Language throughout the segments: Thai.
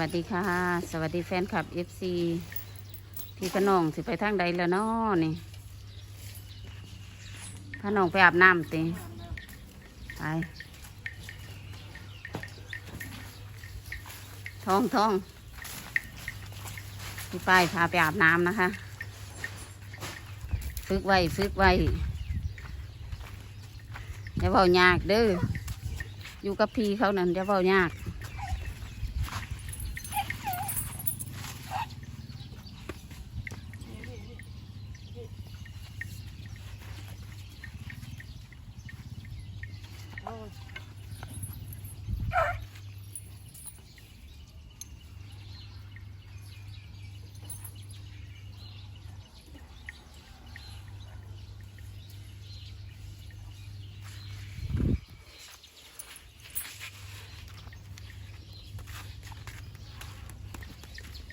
วัสดีค่ะ สวัสดีแฟนคลับ FC พี่กระนองสิไปทางใดแล้วนาะนี่พระนองไปอาบน้ำติไปท้องท้องพี่ป้ายพาไปอาบน้ำนะคะ ฝึกไว้ฝึกไว้อย่าเบายากเด้ออยู่กับพี่เขานั่นอย่าเบายาก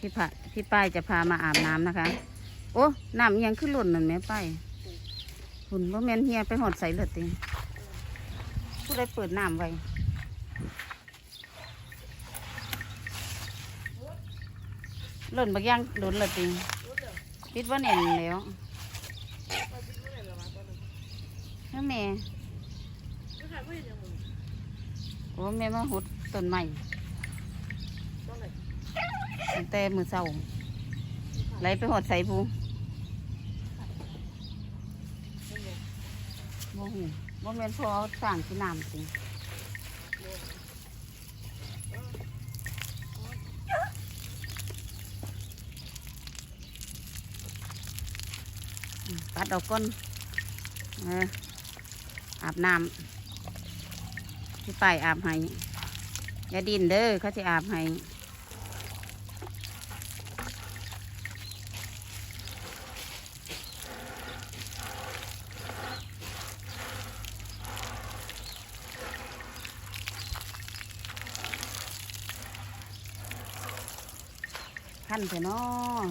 พี่พะพี่ป้ายจะพามาอาบน้ำนะคะ โอ้น้ำยังขึ้นหล่นนั่นแม่ป้ายหุ่นว่าแมนเฮียไปหอดใส่เลยติผู้ใดเปิดน้ำไว้หล่นบางอย่างโดนเลยติปิดว่าแน่นแล้วแล้วแม่โอ้แม่มาหดต้นใหม่ ตั้งแต่มือเศร้าไหลไปหอดใส่ปูบ่หูบ่แม่นพอสั่งที่น้ำสิอืมปัดเอาก้นเอออาบน้ำที่ป้ายอาบให้อย่าดินเด้อเขาจะอาบให้ ขั้นเถอะเนาะ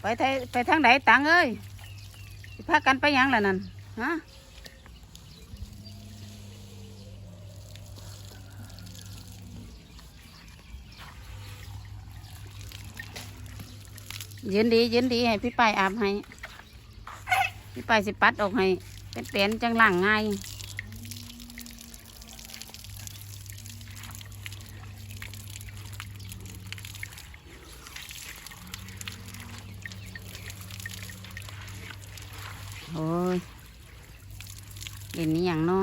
ไปไทยไปทางไหนตังเอ้ยสิพากันไปหยังล่ะนั่นฮะ ยืนดียืนดีให้พี่ปายอาบให้ พี่ปายสิปัดออกให้เป็นเปลี่ยนจังหลังง่ายโอ้ยเห็นนี่อย่างน้อ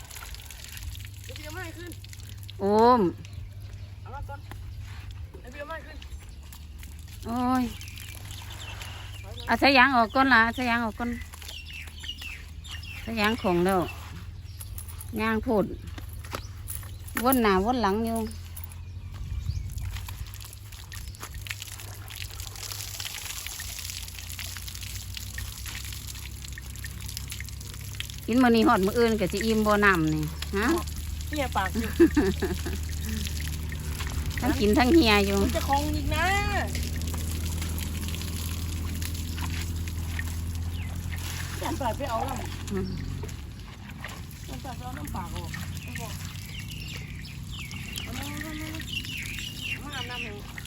โอมโอ้ยเอาใส่ยางออกก่อนล่ะใส่ยางออกก่อนใส่ยางคงแล้วยางพูดวนหน้าวนหลังอยู่กินมื้อนี้ฮอดมื้ออื่นก็สิอิ่มบ่น้ำนี่ฮะ เนี่ยปากอยู่ทั้งกินทั้งเฮียอยู่ มันจะคลองอีกนะยันปากไปเอาแล้วอืมยันปากไปเอาน้ำปากออกเอาบอกเอาน้ำน้ำน้ำน้ำน้ำน้ำ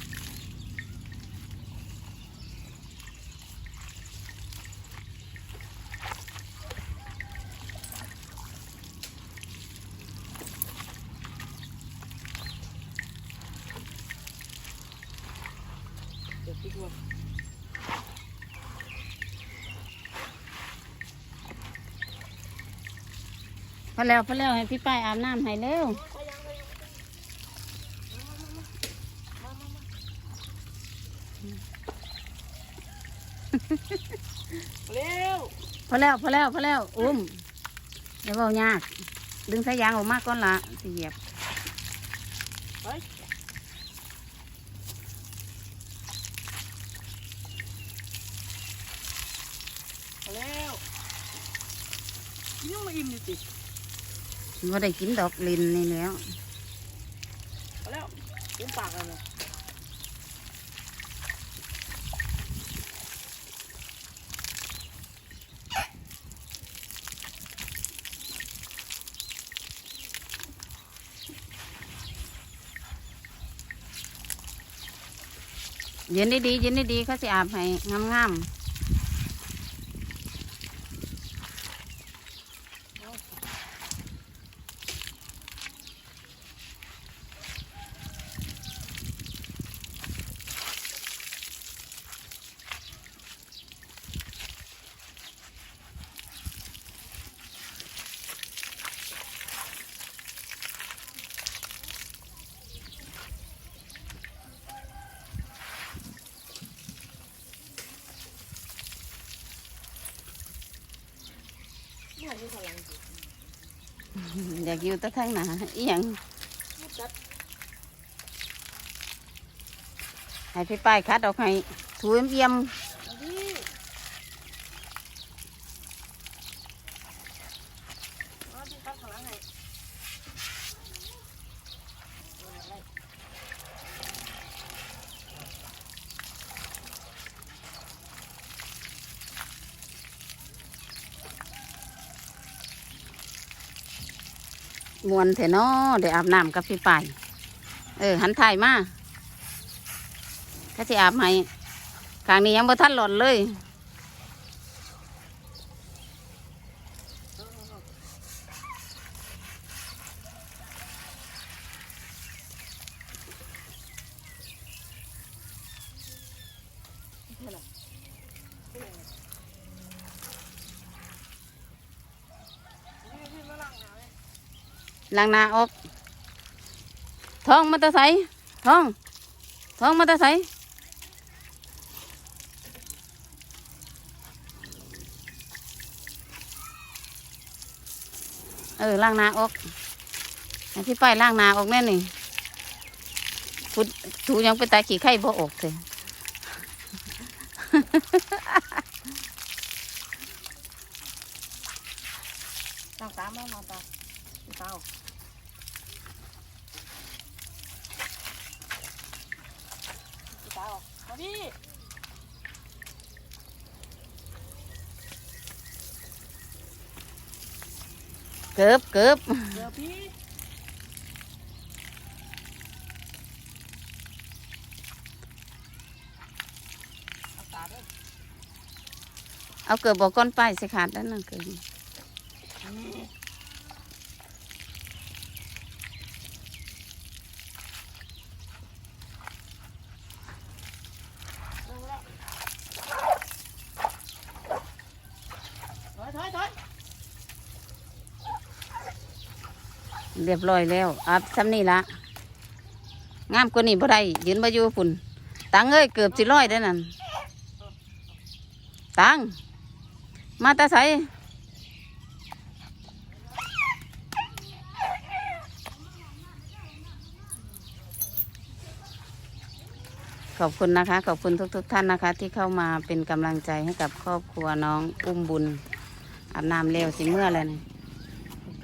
เดี๋ยวพี่ชวนพอแล้วพอแล้วให้พี่ป้ายอาบน้ำให้เร็วไปยังไปยังมามามาเร็วพอแล้วพอแล้วพอแล้วอุ้มอย่าเบายาก ดึงสายยางออกมาก่อนละสิเหยียบไปเร็ว ยังมาอิ่มอยู่สิว่าได้กินดอกลินนี่แล้วเอาแล้วเต็มปากแล้วเนี่ยเย็นดีๆเย็นดีๆเขาสิอาบให้งามเมื่อที่พลังสิๆ อยากอยู่ตะทั้งหนาอีหยังให้พี่ป้ายคัดออกให้ถูเอี่ยม มาดิมาดิครับพลังไง ๆ มวนเถนอเดี๋ยวอาบน้ำกับพี่ป้ายเออ หันถ่ายมาถ้าจะอาบไหมกลางนี้ยังบ่ทันหล่นเลย ล้างหน้าออกท้องมาแตะใสท้องท้องมาแตะใสเออล้างหน้าออกพี่ป้ายล้างหน้าออกแน่นี่พุดถูยังไปตายขี้ไข่บ่ออกเลยตั้งตามมามาตาม เต้าพี่เต้ามาดิเกือบเกือบเดี๋ยวพี่เอาตาด้วยเอาเกือบบอกก้อนป้ายสิขาดแล้วนะเกือบเร็วแล้วถอยถอยถอย เรียบร้อยแล้วอาบซ้ำนี่ละงามกว่านี้บ่ได้ยืนมาอยู่ฝุ่นตังเอ้ยเกือบสิร้อยได้อนั่นตังมาแตาใสขอบคุณนะคะ ขอบคุณทุกๆท่านนะคะ ที่เข้ามาเป็นกำลังใจให้กับครอบครัวน้องอุ้มบุญอาบน้ำเร็วสิเมื่อแล้วนี่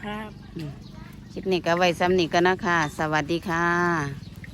ครับ คลิปนี้ก็ไว้ซ้ำนี้ก็นะคะ สวัสดีค่ะ